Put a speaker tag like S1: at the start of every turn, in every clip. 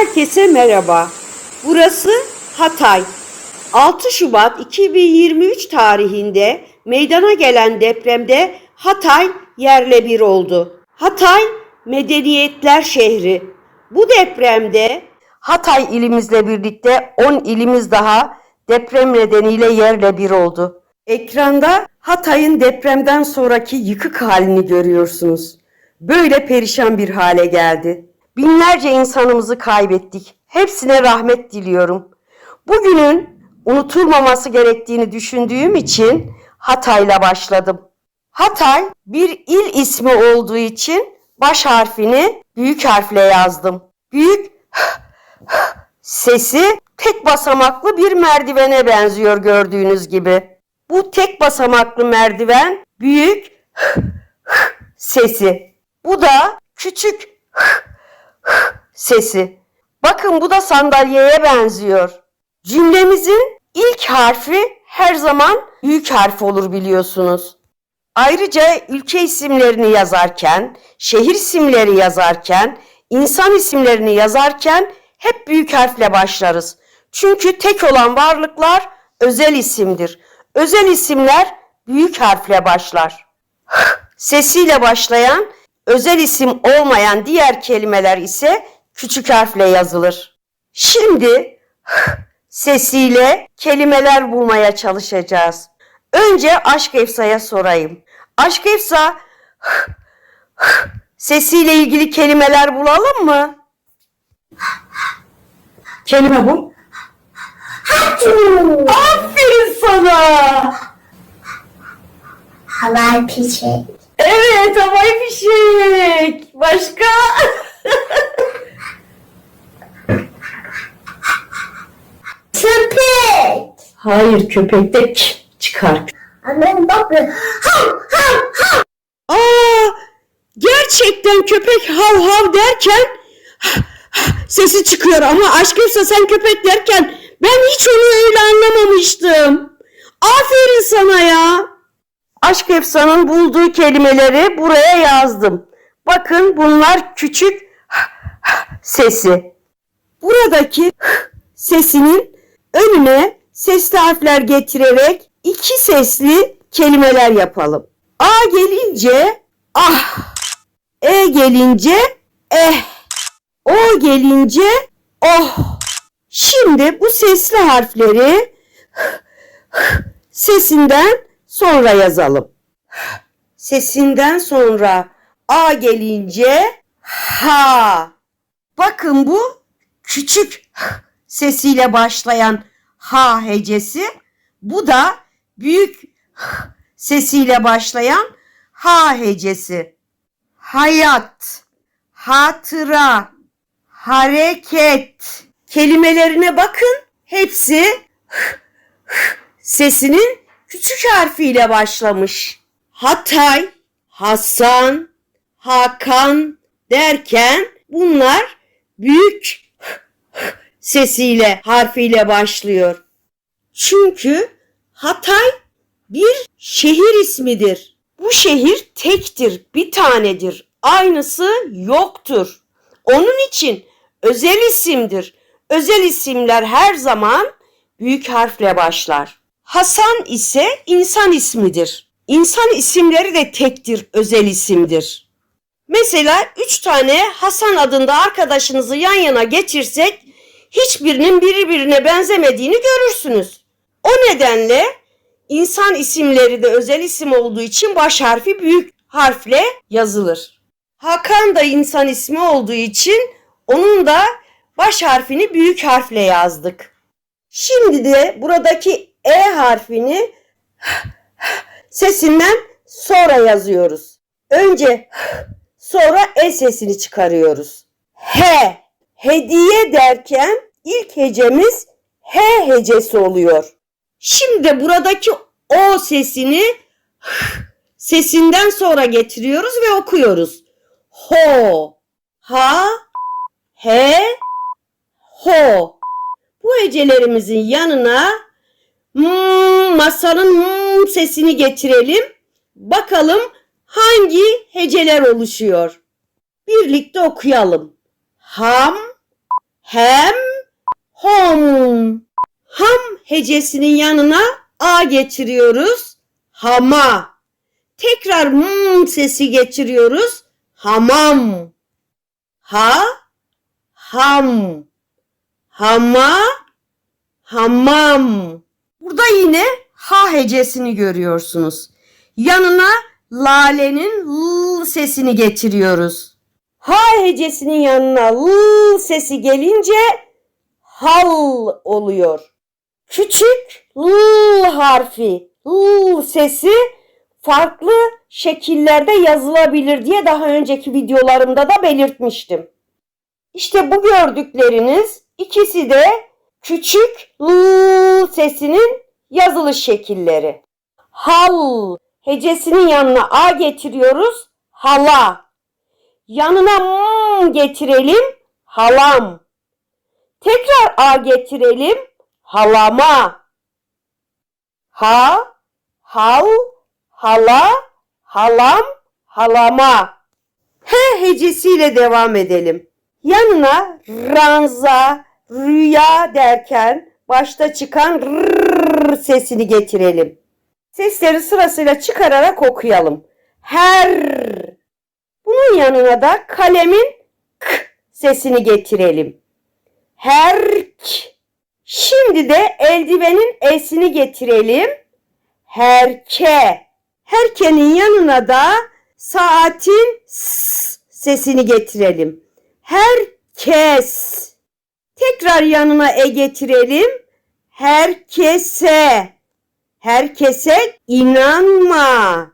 S1: Herkese merhaba. Burası Hatay. 6 Şubat 2023 tarihinde meydana gelen depremde Hatay yerle bir oldu. Hatay medeniyetler şehri. Bu depremde Hatay ilimizle birlikte 10 ilimiz daha deprem nedeniyle yerle bir oldu. Ekranda Hatay'ın depremden sonraki yıkık halini görüyorsunuz. Böyle perişan bir hale geldi. Binlerce insanımızı kaybettik. Hepsine rahmet diliyorum. Bugünün unutulmaması gerektiğini düşündüğüm için Hatay'la başladım. Hatay bir il ismi olduğu için baş harfini büyük harfle yazdım. Büyük sesi tek basamaklı bir merdivene benziyor gördüğünüz gibi. Bu tek basamaklı merdiven büyük sesi. Bu da küçük sesi. Bakın bu da sandalyeye benziyor. Cümlemizin ilk harfi her zaman büyük harf olur biliyorsunuz. Ayrıca ülke isimlerini yazarken, şehir isimleri yazarken, insan isimlerini yazarken hep büyük harfle başlarız. Çünkü tek olan varlıklar özel isimdir. Özel isimler büyük harfle başlar. Sesiyle başlayan, özel isim olmayan diğer kelimeler ise küçük harfle yazılır. Şimdi sesiyle kelimeler bulmaya çalışacağız. Önce Aşk Efsa'ya sorayım. Aşk Efsa sesiyle ilgili kelimeler bulalım mı? Kelime bul. Aferin sana.
S2: Havai fişek.
S1: Evet havai fişek. Başka?
S2: Köpek.
S1: Hayır köpekte k çıkar.
S2: Annem bak. Hav hav hav.
S1: Aa, gerçekten köpek hav hav derken sesi çıkıyor ama aşkımsa sen köpek derken ben hiç onu öyle anlamamıştım. Aferin sana ya. Aşk Efsa'nın bulduğu kelimeleri buraya yazdım. Bakın bunlar küçük sesi. Buradaki sesinin önüne sesli harfler getirerek iki sesli kelimeler yapalım. A gelince ah, E gelince eh, O gelince oh. Şimdi bu sesli harfleri sesinden sonra yazalım. Sesinden sonra A gelince ha. Bakın bu küçük sesiyle başlayan ha hecesi. Bu da büyük sesiyle başlayan ha hecesi. Hayat, hatıra, hareket kelimelerine bakın. Hepsi sesinin küçük harfiyle başlamış. Hatay, Hasan, Hakan derken bunlar büyük sesiyle harfiyle başlıyor. Çünkü Hatay bir şehir ismidir. Bu şehir tektir, bir tanedir. Aynısı yoktur. Onun için özel isimdir. Özel isimler her zaman büyük harfle başlar. Hasan ise insan ismidir. İnsan isimleri de tektir, özel isimdir. Mesela üç tane Hasan adında arkadaşınızı yan yana geçirsek hiçbirinin birbirine benzemediğini görürsünüz. O nedenle insan isimleri de özel isim olduğu için baş harfi büyük harfle yazılır. Hakan da insan ismi olduğu için onun da baş harfini büyük harfle yazdık. Şimdi de buradaki E harfini sesinden sonra yazıyoruz. Önce sonra E sesini çıkarıyoruz. He, hediye derken ilk hecemiz H hecesi oluyor. Şimdi buradaki O sesini sesinden sonra getiriyoruz ve okuyoruz. Ho, ha, he, ho. Bu hecelerimizin yanına hmm, masanın hmm sesini getirelim. Bakalım hangi heceler oluşuyor. Birlikte okuyalım. Ham, hem, hom. Ham hecesinin yanına a getiriyoruz. Hama. Tekrar m sesi geçiriyoruz. Hamam. Ha, ham. Hama, hamam. Burada yine ha hecesini görüyorsunuz. Yanına lalenin l sesini getiriyoruz. Ha hecesinin yanına l sesi gelince hal oluyor. Küçük l harfi, l sesi farklı şekillerde yazılabilir diye daha önceki videolarımda da belirtmiştim. İşte bu gördükleriniz ikisi de küçük l sesinin yazılış şekilleri. Hal hecesinin yanına a getiriyoruz. Hala. Yanına m getirelim. Halam. Tekrar a getirelim. Halama. Ha, hal, hala, halam, halama. H hecesiyle devam edelim. Yanına ranza, rüya derken başta çıkan rrr sesini getirelim. Sesleri sırasıyla çıkararak okuyalım. Her. Bunun yanına da kalemin k sesini getirelim. Herk. Şimdi de eldivenin esini getirelim. Herke. Herkenin yanına da saatin s sesini getirelim. Herkes. Tekrar yanına e getirelim. Herkese. Herkese inanma.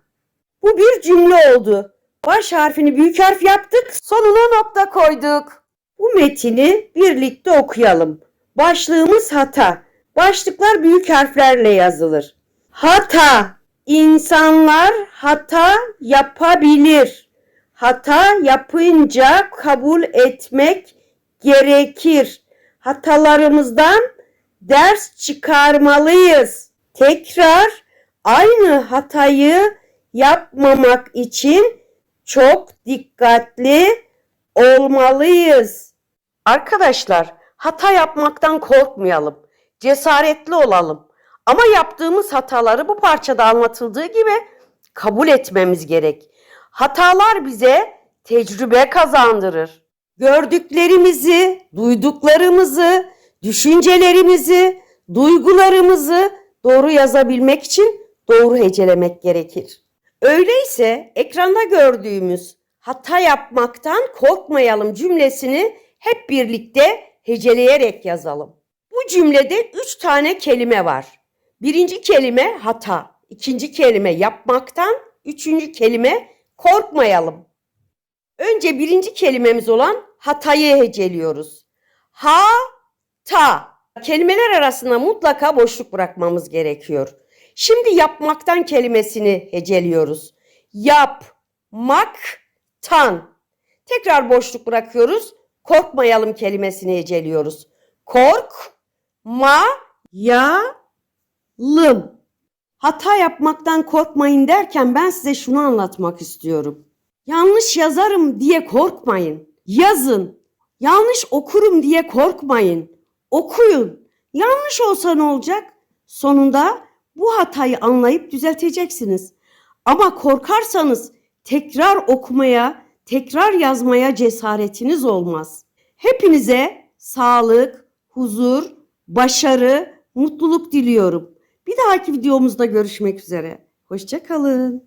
S1: Bu bir cümle oldu. Baş harfini büyük harf yaptık. Sonuna nokta koyduk. Bu metini birlikte okuyalım. Başlığımız hata. Başlıklar büyük harflerle yazılır. Hata. İnsanlar hata yapabilir. Hata yapınca kabul etmek gerekir. Hatalarımızdan ders çıkarmalıyız. Tekrar aynı hatayı yapmamak için çok dikkatli olmalıyız. Arkadaşlar, hata yapmaktan korkmayalım. Cesaretli olalım. Ama yaptığımız hataları bu parçada anlatıldığı gibi kabul etmemiz gerek. Hatalar bize tecrübe kazandırır. Gördüklerimizi, duyduklarımızı, düşüncelerimizi, duygularımızı doğru yazabilmek için doğru hecelemek gerekir. Öyleyse ekranda gördüğümüz hata yapmaktan korkmayalım cümlesini hep birlikte heceleyerek yazalım. Bu cümlede üç tane kelime var. Birinci kelime hata, ikinci kelime yapmaktan, üçüncü kelime korkmayalım. Önce birinci kelimemiz olan hatayı heceliyoruz. Ha, ta. Kelimeler arasında mutlaka boşluk bırakmamız gerekiyor. Şimdi yapmaktan kelimesini heceliyoruz. Yap, mak, tan. Tekrar boşluk bırakıyoruz. Korkmayalım kelimesini heceliyoruz. Kork, ma, ya, lım. Hata yapmaktan korkmayın derken ben size şunu anlatmak istiyorum. Yanlış yazarım diye korkmayın. Yazın. Yanlış okurum diye korkmayın. Okuyun. Yanlış olsa ne olacak? Sonunda bu hatayı anlayıp düzelteceksiniz. Ama korkarsanız tekrar okumaya, tekrar yazmaya cesaretiniz olmaz. Hepinize sağlık, huzur, başarı, mutluluk diliyorum. Bir dahaki videomuzda görüşmek üzere. Hoşçakalın.